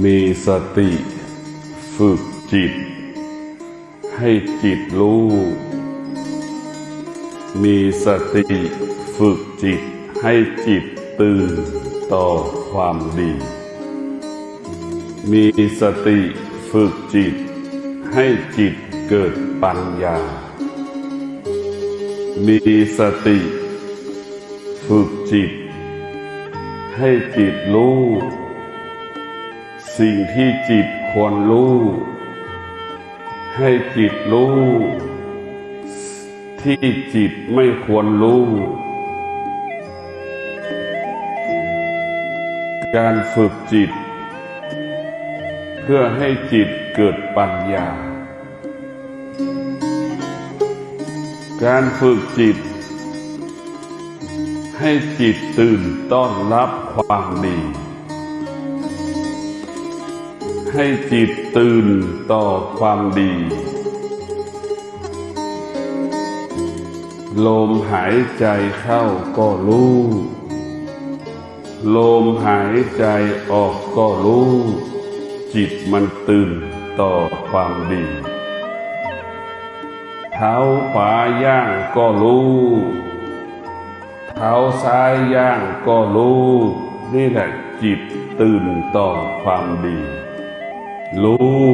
มีสติ ฝึกจิต ให้จิตรู้ มีสติ ฝึกจิต ให้จิตตื่นต่อความดี มีสติฝึกจิต ให้จิตเกิดปัญญา มีสติ ฝึกจิต ให้จิตรู้ สิ่งที่จิตควรรู้ ให้จิตรู้ ที่จิตไม่ควรรู้ การฝึกจิต เพื่อให้จิตเกิดปัญญา การฝึกจิต ให้จิตตื่นต้อนรับความดี ให้จิตตื่นต่อความดี ลมหายใจเข้าก็รู้ ลมหายใจออกก็รู้ จิตมันตื่นต่อความดี เท้าขวาย่างก็รู้ เท้าซ้ายย่างก็รู้ นี่แหละจิตตื่นต่อความดี รู้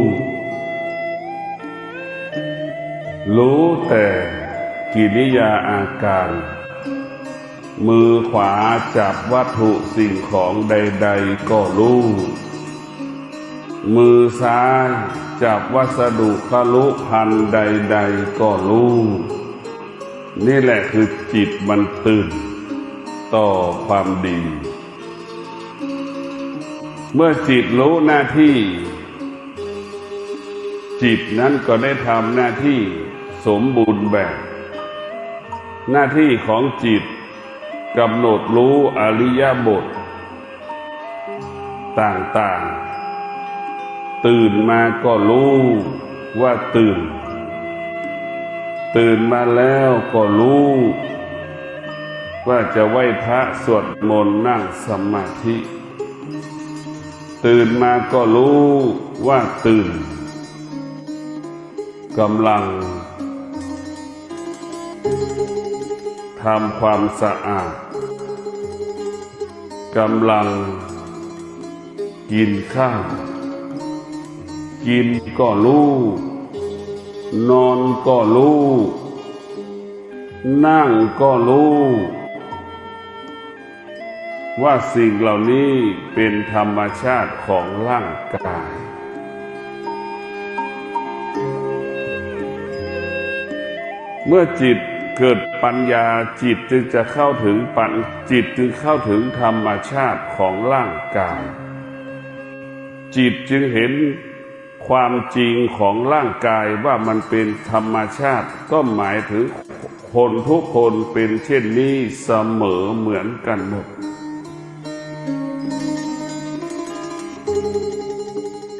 รู้แต่กิริยาอาการ มือขวาจับวัตถุสิ่งของใด ๆ ก็รู้ มือซ้ายจับวัสดุคลุพันใด ๆ ก็รู้นี่แหละคือจิตมันตื่น ต่อความดี เมื่อจิตรู้หน้าที่ จิตนั้นก็ได้ทำหน้าที่สมบูรณ์แบบ หน้าที่ของจิตกำหนดรู้อริยบท ต่างๆ ตื่นมาก็รู้ว่าตื่น ตื่นมาแล้วก็รู้ ว่าจะไหว้พระสวดมนต์นั่งสมาธิ ตื่นมาก็รู้ว่าตื่น กำลังทำความสะอาดกำลัง กินข้าวกินก็รู้นอนก็รู้นั่งก็รู้ว่าสิ่งเหล่านี้เป็นธรรมชาติของร่างกาย เมื่อจิตเกิดปัญญาจิตจึงจะเข้าถึงปัญจิตจึงเข้าถึงธรรมชาติของร่างกาย จิตจึงเห็นความจริงของร่างกายว่ามันเป็นธรรมชาติ ก็หมายถึงคนทุกคนเป็นเช่นนี้เสมอเหมือนกันหมด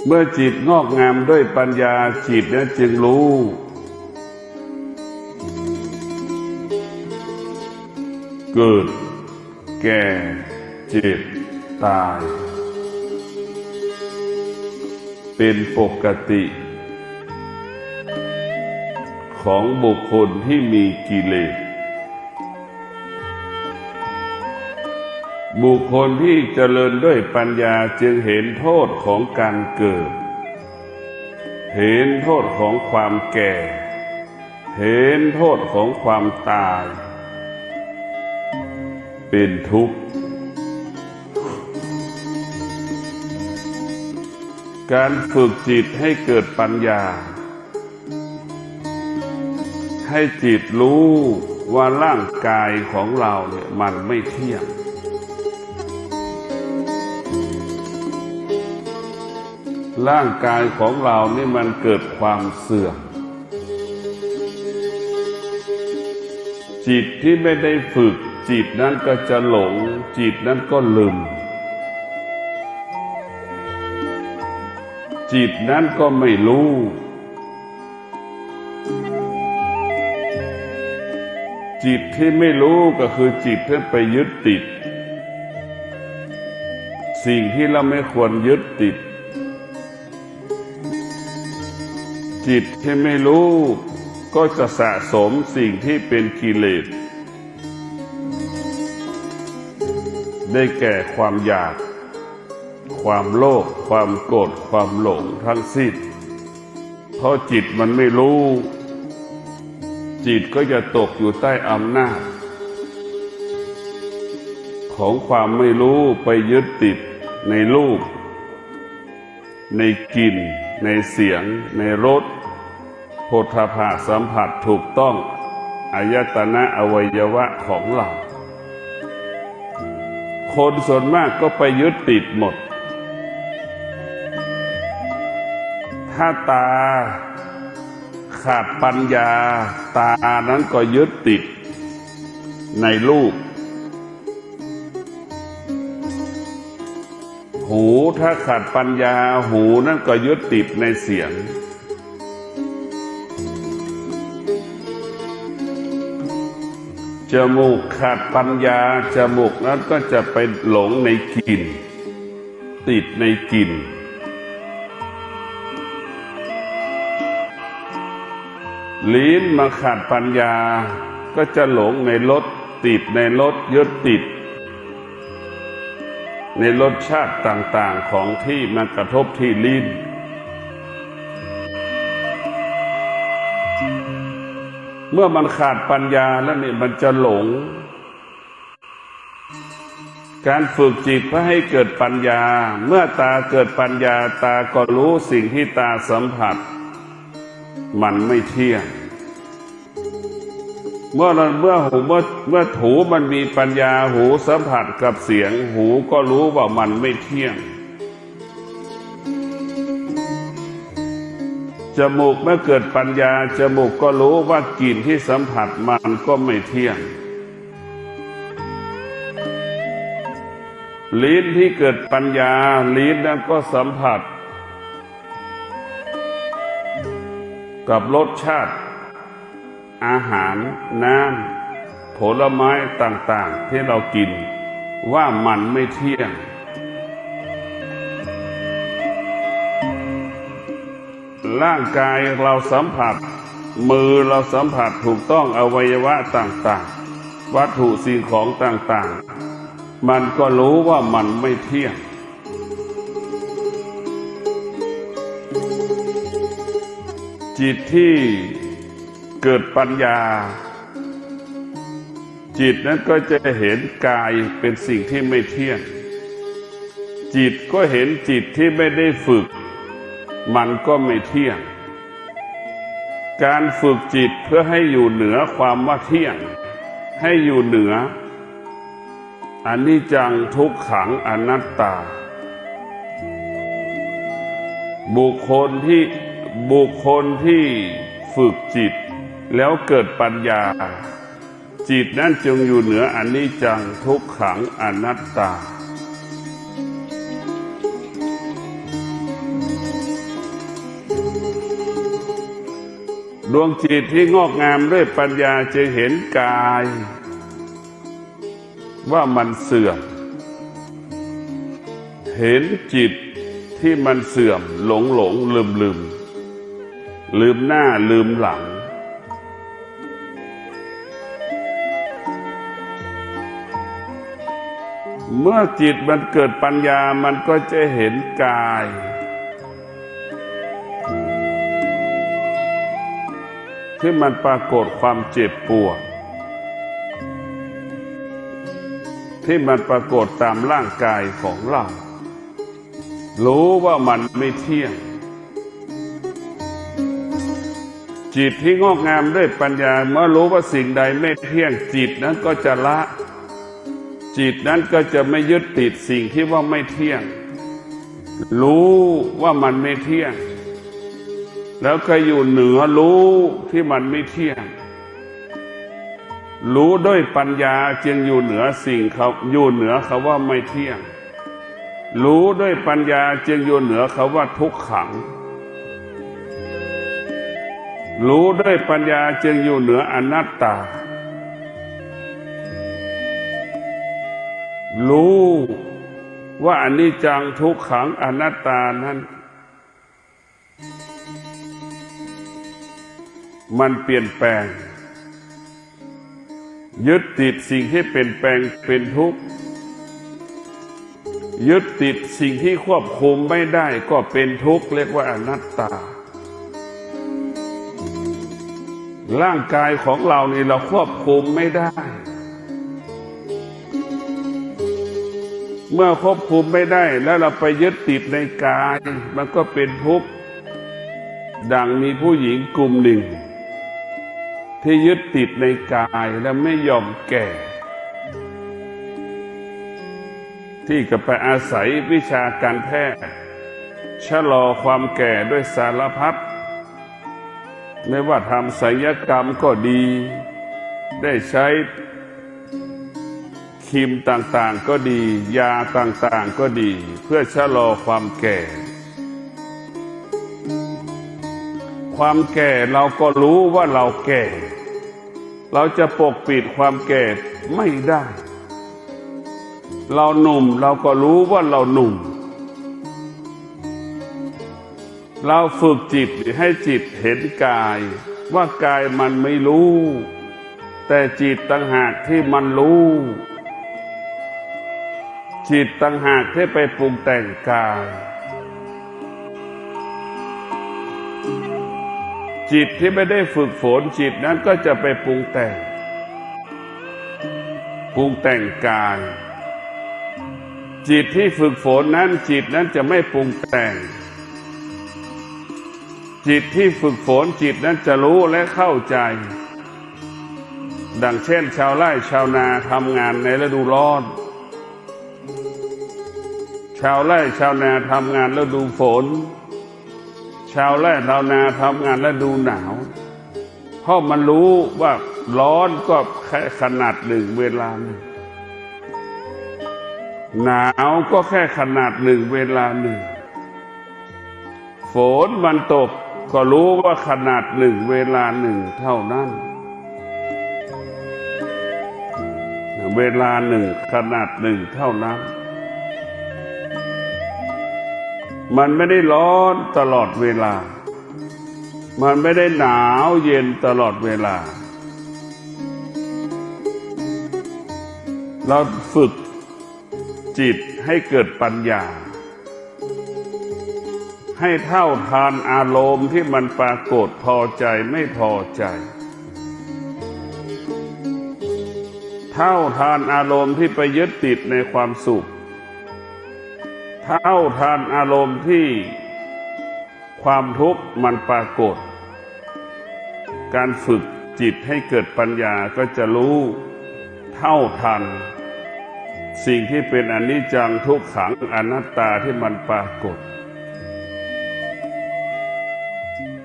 เมื่อจิตงอกงามด้วยปัญญาจิตนั้นจึงรู้ เกิด แก่ เจ็บ ตาย เป็นปกติ ของบุคคลที่มีกิเลส บุคคลที่เจริญด้วยปัญญาจึงเห็นโทษของการเกิด เห็นโทษของความแก่ เห็นโทษของความตาย เป็นทุกข์ การฝึกจิตให้เกิดปัญญา ให้จิตรู้ว่าร่างกายของเราเนี่ยมันไม่เที่ยง ร่างกายของเรานี่มันเกิดความเสื่อม จิตที่ไม่ได้ฝึก จิตนั้นก็จะหลง จิตนั้นก็ลืม จิตนั้นก็ไม่รู้ จิตที่ไม่รู้ก็คือจิตที่ไปยึดติด สิ่งที่เราไม่ควรยึดติด จิตที่ไม่รู้ก็จะสะสมสิ่งที่เป็นกิเลส ได้แก่ความอยาก ความโลภความโกรธความหลงทั้งสิ้นเพราะจิตมันไม่รู้ จิตก็จะตกอยู่ใต้อำนาจ ของความไม่รู้ไปยึดติดในรูป ในกลิ่น ในเสียง ในรสโพธาภาสัมผัสถูกต้องอายตนะอวัยวะของเรา คนส่วนมากก็ไปยึดติดหมด ถ้าตาขาดปัญญา ตานั้นก็ยึดติดในรูป หูถ้าขาดปัญญาหูนั่นก็ยึดติดในเสียง จมูกขาดปัญญา จมูกนั้นก็จะไปหลงในกลิ่น ติดในกลิ่น ลิ้นมาขาดปัญญา ก็จะหลงในรสติดในรสยึดติด ในรสชาติต่างๆของที่มากระทบที่ลิ้น มื่อมันขาดปัญญาแล้วเนี่ยมันจะหลง การฝึกจิตเพื่อให้เกิดปัญญา เมื่อตาเกิดปัญญาตาก็รู้สิ่งที่ตาสัมผัส มันไม่เที่ยง เมื่อเราเมื่อหูเมื่อเมื่อถูมันมีปัญญาหูสัมผัสกับเสียง หูก็รู้ว่ามันไม่เที่ยง จมูกเมื่อเกิดปัญญา จมูกก็รู้ว่ากลิ่นที่สัมผัสมันก็ไม่เที่ยง ลิ้นที่เกิดปัญญา ลิ้นนั้นก็สัมผัส กับรสชาติ อาหารน้ำผลไม้ต่างๆ ที่เรากินว่ามันไม่เที่ยง ร่างกายเราสัมผัส มือเราสัมผัสถูกต้องอวัยวะต่างๆ วัตถุสิ่งของต่างๆ มันก็รู้ว่ามันไม่เที่ยง จิตที่เกิดปัญญา จิตนั้นก็จะเห็นกายเป็นสิ่งที่ไม่เที่ยง จิตก็เห็นจิตที่ไม่ได้ฝึก มันก็ไม่เที่ยง การฝึกจิตเพื่อให้อยู่เหนือความว่าเที่ยง ให้อยู่เหนืออันนี้จังทุกขังอนัตตา บุคคลที่บุคคลที่ฝึกจิต แล้วเกิดปัญญา จิตนั้นจึงอยู่เหนืออันนี้จังทุกขังอนัตตา ดวงจิตที่งอกงามด้วยปัญญาจะเห็นกาย ว่ามันเสื่อม เห็นจิตที่มันเสื่อมหลงหลงลืมลืม ลืมหน้าลืมหลัง เมื่อจิตมันเกิดปัญญามันก็จะเห็นกาย ที่มันปรากฏความเจ็บปวด ที่มันปรากฏตามร่างกายของเรา รู้ว่ามันไม่เที่ยง จิตที่งอกงามด้วยปัญญาเมื่อรู้ว่าสิ่งใดไม่เที่ยงจิตนั้นก็จะละ จิตนั้นก็จะไม่ยึดติดสิ่งที่ว่าไม่เที่ยง รู้ว่ามันไม่เที่ยง แล้วก็อยู่เหนือรู้ที่มันไม่เที่ยง รู้ด้วยปัญญาจึงอยู่เหนือสิ่งเขาอยู่เหนือเขาว่าไม่เที่ยง รู้ด้วยปัญญาจึงอยู่เหนือเขาว่าทุกขัง รู้ด้วยปัญญาจึงอยู่เหนืออนัตตา รู้ว่าอนิจจังทุกขังอนัตตานั้น มันเปลี่ยนแปลง ยึดติดสิ่งที่เปลี่ยนแปลงเป็นทุกข์ ยึดติดสิ่งที่ควบคุมไม่ได้ก็เป็นทุกข์เรียกว่าอนัตตา ร่างกายของเรานี่เราควบคุมไม่ได้ เมื่อควบคุมไม่ได้แล้วเราไปยึดติดในกาย มันก็เป็นทุกข์ดังมีผู้หญิงกลุ่มหนึ่ง ที่ยึดติดในกายและไม่ยอมแก่ ที่ก็ไปอาศัยวิชาการแพทย์ชะลอความแก่ด้วยสารพัดไม่ว่าทำศัลยกรรมก็ดี ได้ใช้ครีมต่างๆก็ดี ยาต่างๆก็ดี เพื่อชะลอความแก่ ความแก่เราก็รู้ว่าเราแก่ เราจะปกปิดความแก่ไม่ได้ เราหนุ่มเราก็รู้ว่าเราหนุ่ม เราฝึกจิตให้จิตเห็นกาย ว่ากายมันไม่รู้ แต่จิตต่างหากที่มันรู้ จิตต่างหากที่ไปปรุงแต่งกาย จิตที่ไม่ได้ฝึกฝนจิตนั้นก็จะไปปรุงแต่งปรุงแต่งกาย จิตที่ฝึกฝนนั้นจิตนั้นจะไม่ปรุงแต่ง จิตที่ฝึกฝนจิตนั้นจะรู้และเข้าใจ ดังเช่น ชาวไร่ชาวนาทำงานในฤดูร้อน ชาวไร่ชาวนาทำงานฤดูฝน ชาวไร่ชาวนาทำงานฤดูหนาว เพราะมันรู้ว่าร้อนก็แค่ขนาดหนึ่งเวลาหนึ่งหนาวก็แค่ขนาดหนึ่งเวลาหนึ่ง ฝนมันตกก็รู้ว่าขนาดหนึ่งเวลาหนึ่งเท่านั้น เวลาหนึ่งขนาดหนึ่งเท่านั้น มันไม่ได้ร้อนตลอดเวลา มันไม่ได้หนาวเย็นตลอดเวลา เราฝึกจิตให้เกิดปัญญา ให้เท่าทานอารมณ์ที่มันปรากฏพอใจไม่พอใจ เท่าทานอารมณ์ที่ไปยึดติดในความสุข เท่าทานอารมณ์ที่ความทุกข์มันปรากฏ การฝึกจิตให้เกิดปัญญาก็จะรู้เท่าทัน สิ่งที่เป็นอนิจจังทุกขังอนัตตาที่มันปรากฏ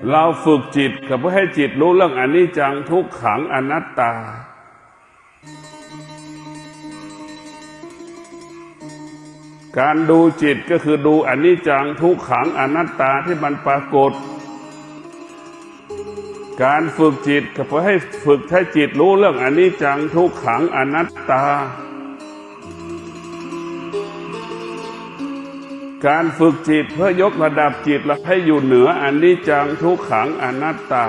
เราฝึกจิตกับเพื่อให้จิตรู้เรื่องอนิจจังทุกขังอนัตตา การดูจิตก็คือดูอนิจจังทุกขังอนัตตาที่มันปรากฏ การฝึกจิตก็เพื่อให้ฝึกให้จิตรู้เรื่องอนิจจังทุกขังอนัตตา การฝึกจิตเพื่อยกระดับจิตและให้อยู่เหนืออนิจจังทุกขังอนัตตา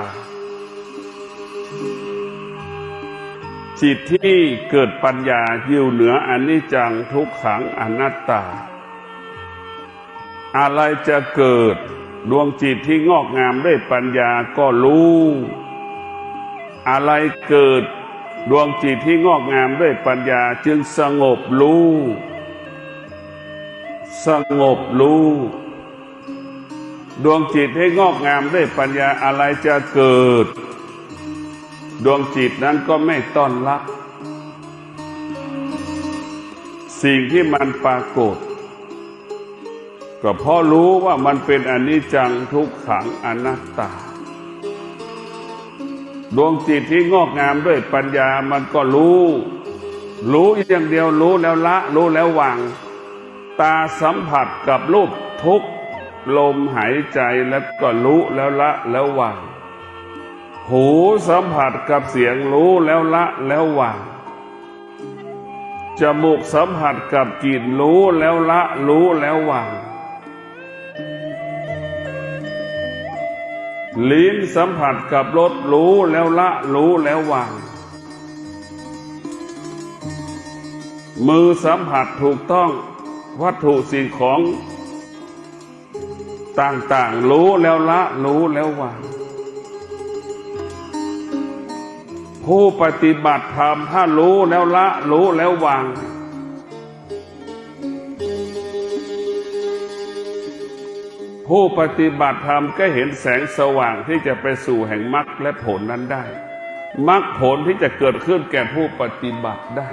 จิตที่เกิดปัญญาอยู่เหนืออนิจจังทุกขังอนัตตา อะไรจะเกิดดวงจิตที่งอกงามด้วยปัญญาก็รู้ อะไรเกิดดวงจิตที่งอกงามด้วยปัญญาจึงสงบรู้ สงบรู้ ดวงจิตให้งอกงามด้วยปัญญาอะไรจะเกิด ดวงจิตนั้นก็ไม่ต้อนรับ สิ่งที่มันปรากฏ ก็เพราะรู้ว่ามันเป็นอนิจจังทุกขังอนัตตา ดวงจิตที่งอกงามด้วยปัญญามันก็รู้ รู้อย่างเดียวรู้แล้วละ รู้แล้ววาง ตาสัมผัสกับรูปทุกลมหายใจแล้วก็รู้แล้วละแล้ววาง หูสัมผัสกับเสียงรู้แล้วละแล้ววางจมูกสัมผัสกับกลิ่นรู้แล้วละรู้แล้ววางลิ้นสัมผัสกับรสรู้แล้วละรู้แล้ววาง มือสัมผัสถูกต้องวัตถุสิ่งของ ต่างๆ รู้แล้วละรู้แล้ววาง ผู้ปฏิบัติธรรมถ้ารู้แล้วละรู้แล้ววาง ผู้ปฏิบัติธรรมก็เห็นแสงสว่างที่จะไปสู่แห่งมรรคและผลนั้นได้มรรคผลที่จะเกิดขึ้นแก่ผู้ปฏิบัติได้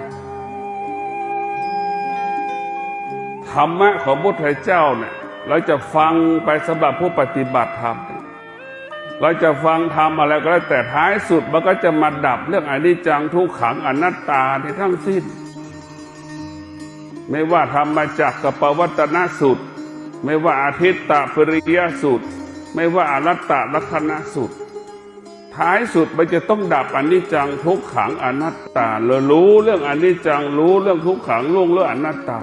ธรรมะของพระพุทธเจ้าเนี่ยเราจะฟังไปสำหรับผู้ปฏิบัติธรรม เราจะฟังธรรมอะไรก็แล้วแต่ท้ายสุดมันก็จะมาดับเรื่องอนิจจังทุกขังอนัตตาในทั้งสิ้น ไม่ว่าธรรมาจากกับปวัตนสุดไม่ว่าอาทิตตปริยสุดไม่ว่าอนัตตลักษณสุดท้ายสุดมันจะต้องดับอนิจจังทุกขังอนัตตาเรารู้เรื่องอนิจจังรู้เรื่องทุกขังรู้เรื่องอนัตตา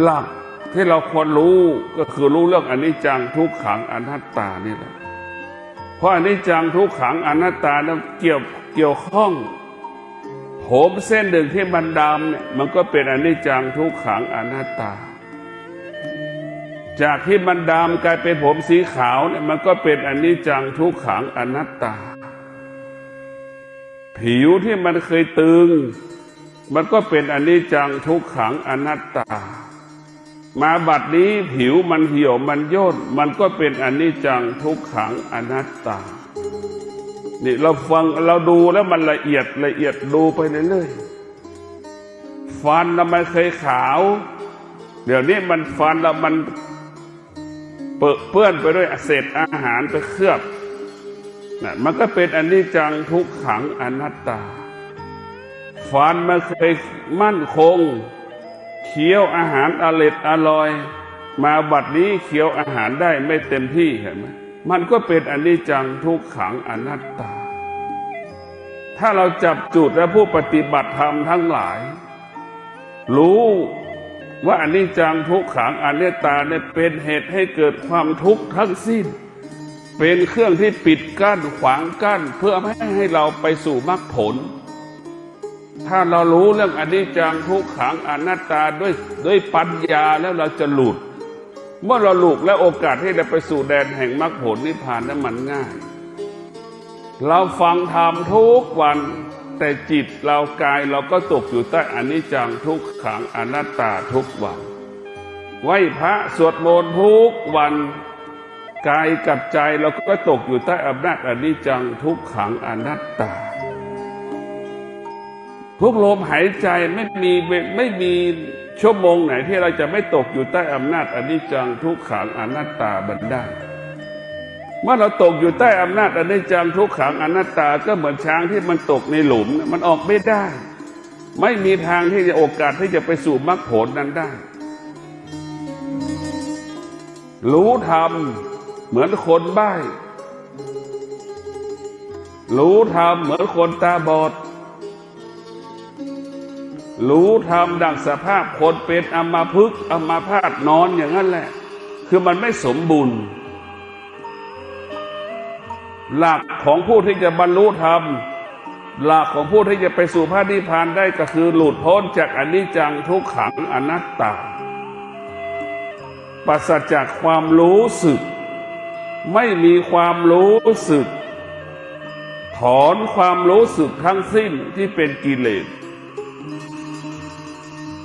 หลักที่เราควรรู้ก็คือรู้เรื่องอนิจจังทุกขังอนัตตานี่แหละ เพราะอนิจจังทุกขังอนัตตานั้นเกี่ยวเกี่ยวข้อง ผมเส้นหนึ่งที่มันดำเนี่ยมันก็เป็นอนิจจังทุกขังอนัตตา จากที่มันดำกลายเป็นผมสีขาวเนี่ยมันก็เป็นอนิจจังทุกขังอนัตตา ผิวที่มันเคยตึง มันก็เป็นอนิจจังทุกขังอนัตตา มาบัดนี้ผิวมันเหี่ยวมันย่นมันก็เป็นอนิจจังทุกขังอนัตตา นี่เราฟังเราดูแล้วมันละเอียดละเอียดดูไปเรื่อยๆฟันเรามันเคยขาว เดี๋ยวนี้มันฟันเรามันเปื้อนเปื้อนไปด้วยเศษอาหารไปเคลือบนะมันก็เป็นอนิจจังทุกขังอนัตตาฟันมันเคยมั่นคง เคี้ยวอาหารอร่อยอร่อย มาบัดนี้เคี้ยวอาหารได้ไม่เต็มที่เห็นไหมมันก็เป็นอนิจจังทุกขังอนัตตา ถ้าเราจับจุดและผู้ปฏิบัติธรรมทั้งหลาย รู้ว่าอนิจจังทุกขังอนัตตาเนี่ยเป็นเหตุให้เกิดความทุกข์ทั้งสิ้น เป็นเครื่องที่ปิดกั้นขวางกั้น เพื่อไม่ให้เราไปสู่มรรคผล ถ้าเรารู้เรื่องอนิจจังทุกขังอนัตตาด้วยด้วยปัญญาแล้วเราจะหลุด เมื่อเราหลุดแล้วโอกาสที่จะไปสู่แดนแห่งมรรคผลนิพพานนั้นมันง่าย เราฟังธรรมทุกวันแต่จิตเรากายเราก็ตกอยู่ใต้อนิจจังทุกขังอนัตตาทุกวันไหวพระสวดมนต์ทุกวันกายกับใจเราก็ตกอยู่ใต้อำนาจอนิจจังทุกขังอนัตตา ทุกลมหายใจไม่มีไม่มีชั่วโมงไหนที่เราจะไม่ตกอยู่ใต้อำนาจอนิจจังทุกขังอนัตตาบันได้เมื่อเราตกอยู่ใต้อำนาจอนิจจังทุกขังอนัตตาก็เหมือนช้างที่มันตกในหลุมมันออกไม่ได้ ไม่มีทางที่จะโอกาสที่จะไปสู่มรรคผลนั้นได้ รู้ธรรมเหมือนคนใบ้ รู้ธรรมเหมือนคนตาบอด รู้ธรรมดังสภาพคนเป็นอมาพึกอมาพาตนอนอย่างนั้นแหละ คือมันไม่สมบูรณ์ หลักของผู้ที่จะบรรลุธรรม หลักของผู้ที่จะไปสู่พระนิพพานได้ก็คือหลุดพ้นจากอนิจจังทุกขังอนัตตาปราศจากความรู้สึก ไม่มีความรู้สึก ถอนความรู้สึกทั้งสิ้นที่เป็นกิเลส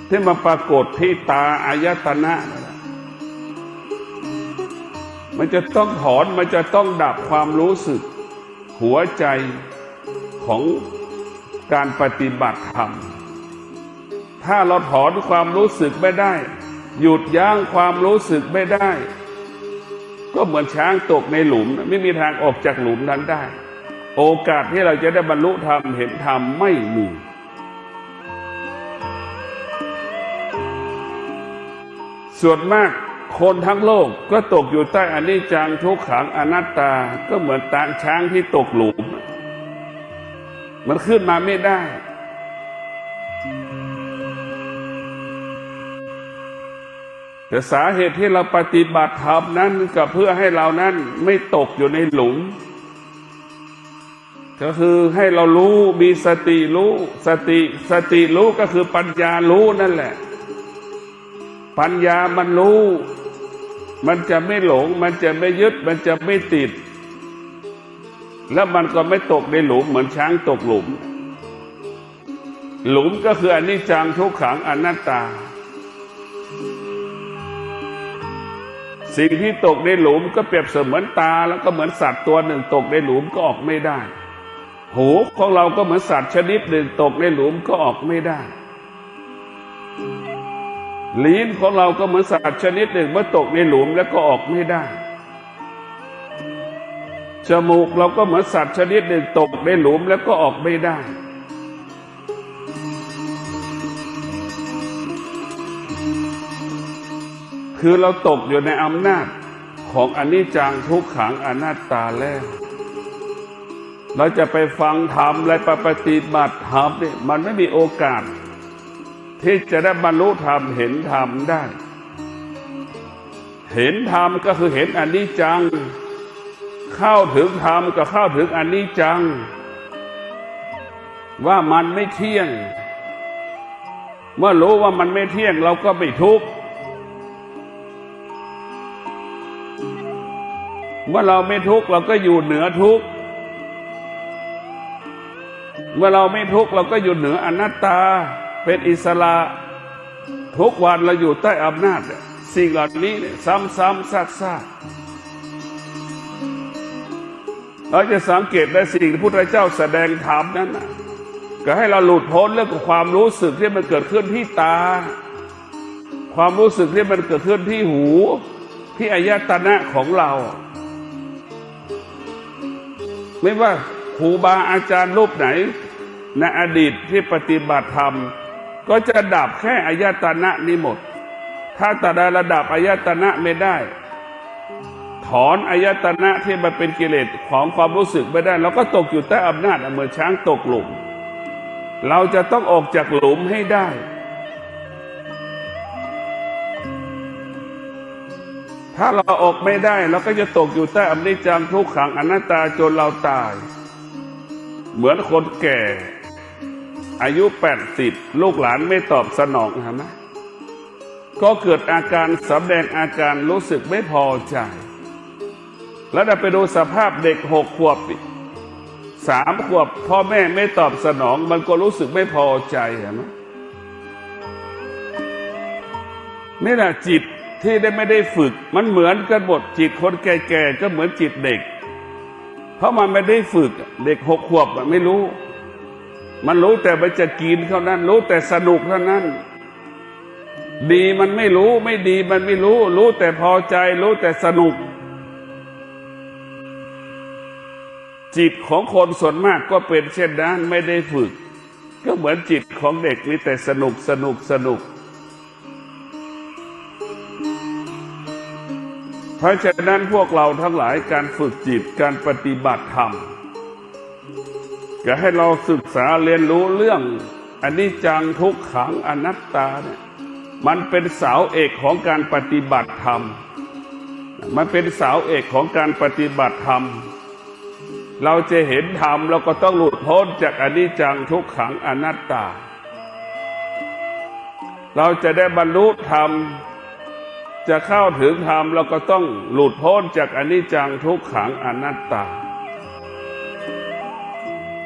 ที่มาปรากฏที่ตาอายตนะ มันจะต้องถอนมันจะต้องดับความรู้สึก หัวใจของการปฏิบัติธรรม ถ้าเราถอนความรู้สึกไม่ได้ หยุดยั้งความรู้สึกไม่ได้ ก็เหมือนช้างตกในหลุม ไม่มีทางออกจากหลุมนั้นได้ โอกาสที่เราจะได้บรรลุธรรมเห็นธรรมไม่มี ส่วนมากคนทั้งโลกก็ตกอยู่ใต้อนิจจังทุกขังอนัตตาก็เหมือนตางช้างที่ตกหลุม มันขึ้นมาไม่ได้ แต่สาเหตุที่เราปฏิบัติธรรมนั้นก็เพื่อให้เรานั้นไม่ตกอยู่ในหลุม ก็คือให้เรารู้มีสติรู้ สติสติรู้ก็คือปัญญารู้นั่นแหละ ปัญญามันรู้ มันจะไม่หลง มันจะไม่ยึด มันจะไม่ติด แล้วมันก็ไม่ตกในหลุมเหมือนช้างตกหลุม หลุมก็คืออนิจจังทุกขังอนัตตา สิ่งที่ตกในหลุมก็เปรียบเสมือนตา แล้วก็เหมือนสัตว์ตัวหนึ่งตกในหลุมก็ออกไม่ได้ หูของเราก็เหมือนสัตว์ชนิดหนึ่งตกในหลุมก็ออกไม่ได้ ลิ้นของเราก็เหมือนสัตว์ชนิดหนึ่งเมื่อตกในหลุมแล้วก็ออกไม่ได้ จมูกเราก็เหมือนสัตว์ชนิดหนึ่งตกในหลุมแล้วก็ออกไม่ได้ คือเราตกอยู่ในอำนาจของอนิจจังทุกขังอนัตตาแล้ว เราจะไปฟังธรรมและไปปฏิบัติธรรมเนี่ยมันไม่มีโอกาส ที่จะได้บรรลุธรรมเห็นธรรมได้ เห็นธรรมก็คือเห็นอนิจจัง เข้าถึงธรรมก็เข้าถึงอนิจจัง ว่ามันไม่เที่ยง เมื่อรู้ว่ามันไม่เที่ยงเราก็ไม่ทุกข์เมื่อเราไม่ทุกข์เราก็อยู่เหนือทุกข์เมื่อเราไม่ทุกข์เราก็อยู่เหนืออนัตตา เป็นอิสระทุกวันเราอยู่ใต้อำนาจ สิ่งเหล่านี้ซ้ำๆซากๆเราจะสังเกตได้สิ่งที่พระพุทธเจ้าแสดงธรรมนั้นนะก็ให้เราหลุดพ้นเรื่องของความรู้สึกที่มันเกิดขึ้นที่ตา ความรู้สึกที่มันเกิดขึ้นที่หู ที่อายตนะของเรา ไม่ว่าครูบาอาจารย์รูปไหนในอดีตที่ปฏิบัติธรรม ก็จะดับแค่อายตนะนี้หมด ถ้าแต่ใดระดับอายตนะไม่ได้ ถอนอายตนะที่มันเป็นกิเลสของความรู้สึกไม่ได้เราก็ตกอยู่ใต้อำนาจเหมือนช้างตกหลุม เราจะต้องออกจากหลุมให้ได้ถ้าเราออกไม่ได้เราก็จะตกอยู่ใต้อำนิจจังทุกขังอนัตตาจนเราตาย เหมือนคนแก่ อายุแปดสิบลูกหลานไม่ตอบสนองเห็นไหมก็เกิดอาการสำแดงอาการรู้สึกไม่พอใจ แล้วเราไปดูสภาพเด็กหกขวบสามขวบพ่อแม่ไม่ตอบสนอง มันก็รู้สึกไม่พอใจเห็นไหมนี่แหละจิตที่ได้ไม่ได้ฝึก มันเหมือนกันหมดจิตคนแก่ๆก็เหมือนจิตเด็ก เพราะมันไม่ได้ฝึก เด็กหกขวบไม่รู้ มันรู้แต่มันจะกินเท่านั้น รู้แต่สนุกเท่านั้น ดีมันไม่รู้ไม่ดีมันไม่รู้ รู้แต่พอใจรู้แต่สนุก จิตของคนส่วนมากก็เป็นเช่นนั้นไม่ได้ฝึก ก็เหมือนจิตของเด็กมีแต่สนุกสนุกสนุก เพราะฉะนั้นพวกเราทั้งหลายการฝึกจิตการปฏิบัติธรรม ก็ให้เราศึกษาเรียนรู้เรื่องอันนี้จังทุกขังอนัตตาเนี่ยมันเป็นเสาเอกของการปฏิบัติธรรม มันเป็นเสาเอกของการปฏิบัติธรรม เราจะเห็นธรรมเราก็ต้องหลุดพ้นจากอนิจจังทุกขังอนัตตา เราจะได้บรรลุธรรม จะเข้าถึงธรรมเราก็ต้องหลุดพ้นจากอนิจจังทุกขังอนัตตา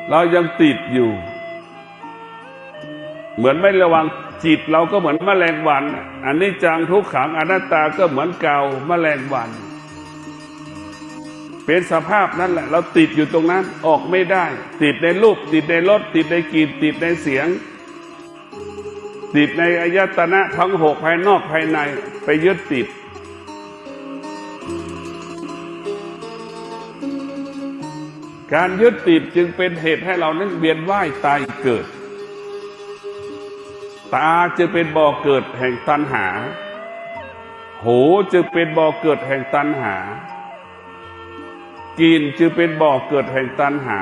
เรายังติดอยู่ เหมือนไม่ระวังจิตเราก็เหมือนแมลงวันอันนี้จังทุกขังอนัตตาก็เหมือนเกาแมลงวัน เป็นสภาพนั้นแหละ เราติดอยู่ตรงนั้นออกไม่ได้ ติดในรูป ติดในรสติดในกลิ่นติดในเสียง ติดในอายตนะทั้งหกภายนอกภายในไปยึดติด การยึดติดจึงเป็นเหตุให้เรานั้นเวียนว่ายตายเกิด ตาจึงเป็นบ่อเกิดแห่งตัณหา หูจึงเป็นบ่อเกิดแห่งตัณหา กินจึงเป็นบ่อเกิดแห่งตัณหา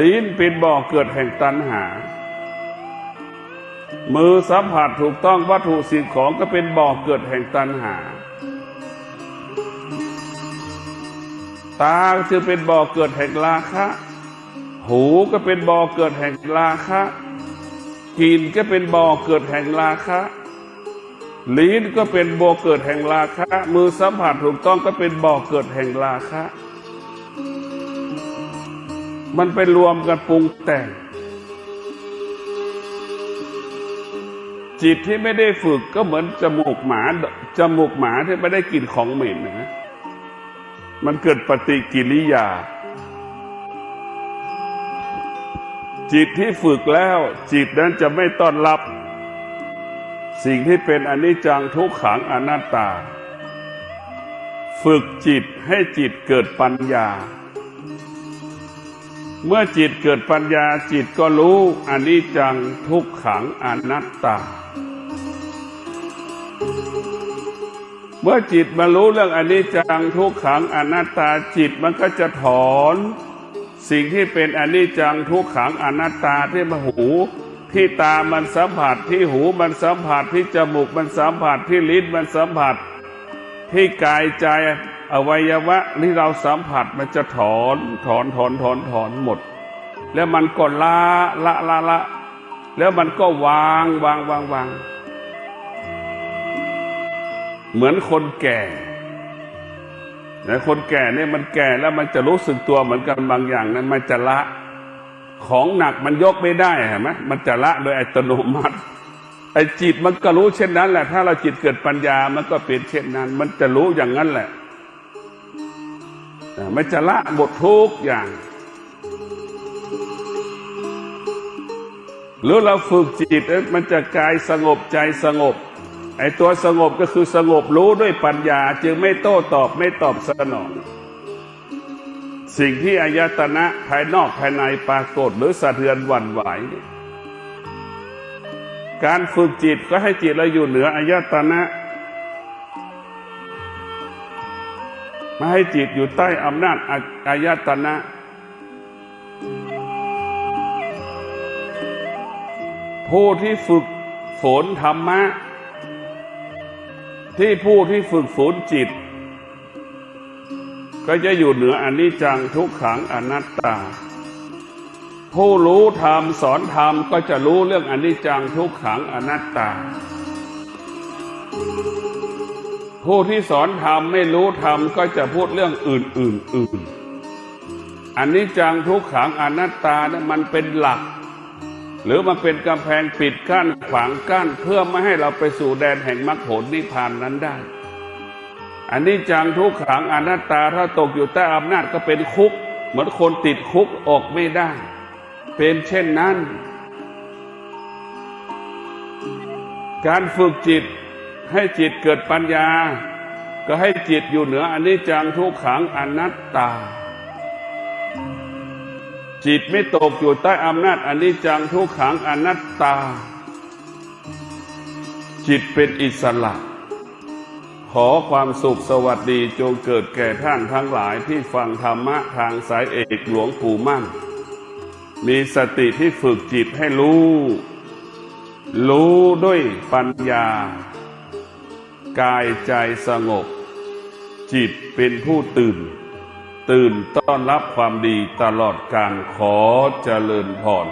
ลิ้นเป็นบ่อเกิดแห่งตัณหา มือสัมผัสถูกต้องวัตถุสิ่งของก็เป็นบ่อเกิดแห่งตัณหา ตาจึงเป็นบ่อเกิดแห่งราคะ หูก็เป็นบ่อเกิดแห่งราคะกลินก็เป็นบ่อเกิดแห่งราคะ ลิ้นก็เป็นบ่อเกิดแห่งราคะ มือสัมผัสถูกต้องก็เป็นบ่อเกิดแห่งราคะ มันไปรวมกันปรุงแต่ง จิตที่ไม่ได้ฝึกก็เหมือนจมูกหมาจมูกหมาที่ไม่ได้กลิ่นของเหม็นนะ มันเกิดปฏิกิริยา จิตที่ฝึกแล้ว จิตนั้นจะไม่ต้อนรับ สิ่งที่เป็นอนิจจังทุกขังอนัตตา ฝึกจิตให้จิตเกิดปัญญา เมื่อจิตเกิดปัญญาจิตก็รู้อนิจจังทุกขังอนัตตา เมื่อจิตมารู้เรื่องอนิจจังทุกขังอนัตตาจิตมันก็จะถอน สิ่งที่เป็นอนิจจังทุกขังอนัตตาที่มาหูที่ตามันสัมผัสที่หูมันสัมผัสที่จมูกมันสัมผัสที่ลิ้นมันสัมผัส ที่กายใจอวัยวะที่เราสัมผัสมันจะถอนถอนถอนถอนถอนหมด แล้วมันก็ละละละละ แล้วมันก็วางวางวางวาง เหมือนคนแก่แต่คนแก่เนี่ยมันแก่แล้วมันจะรู้สึกตัวเหมือนกันบางอย่างนั้นมันจะละ ของหนักมันยกไม่ได้เห็นไหมมันจะละโดยอัตโนมัติไอ้จิตมันก็รู้เช่นนั้นแหละ ถ้าเราจิตเกิดปัญญามันก็เป็นเช่นนั้น มันจะรู้อย่างนั้นแหละมันจะละหมดทุกอย่าง หรือเราฝึกจิตเอ้ยมันจะกายสงบใจสงบ ไอ้ตัวสงบก็คือสงบรู้ด้วยปัญญา จึงไม่โต้ตอบไม่ตอบสนอง สิ่งที่อายตนะภายนอกภายในปรากฏหรือสะเทือนหวั่นไหว การฝึกจิตก็ให้จิตเราอยู่เหนืออายตนะไม่ให้จิตอยู่ใต้อำนาจออายตนะผู้ที่ฝึกฝนธรรมะ ที่ผู้ที่ฝึกฝนจิต ก็จะอยู่เหนืออนิจจังทุกขังอนัตตา ผู้รู้ธรรมสอนธรรมก็จะรู้เรื่องอนิจจังทุกขังอนัตตา ผู้ที่สอนธรรมไม่รู้ธรรมก็จะพูดเรื่องอื่นอื่นอื่นอนิจจังทุกขังอนัตตานี่ยมันเป็นหลัก หรือมันเป็นกำแพงปิดกั้นขวางกั้นเพื่อไม่ให้เราไปสู่แดนแห่งมรรคผลนิพพานนั้นได้ อันนี้จังทุกขังอนัตตาถ้าตกอยู่ใต้อำนาจก็เป็นคุก เหมือนคนติดคุกออกไม่ได้ เป็นเช่นนั้น การฝึกจิตให้จิตเกิดปัญญา ก็ให้จิตอยู่เหนืออันนี้จังทุกขังอนัตตา จิตไม่ตกอยู่ใต้อำนาจอนนี้จังทุกขังอนัตตา จิตเป็นอิสระ ขอความสุขสวัสดีจงเกิดแก่ท่านทั้งหลายที่ฟังธรรมะทางสายเอกหลวงปู่มั่น มีสติที่ฝึกจิตให้รู้ รู้ด้วยปัญญา กายใจสงบ จิตเป็นผู้ตื่น ตื่นต้อนรับความดีตลอดการขอเจริญพร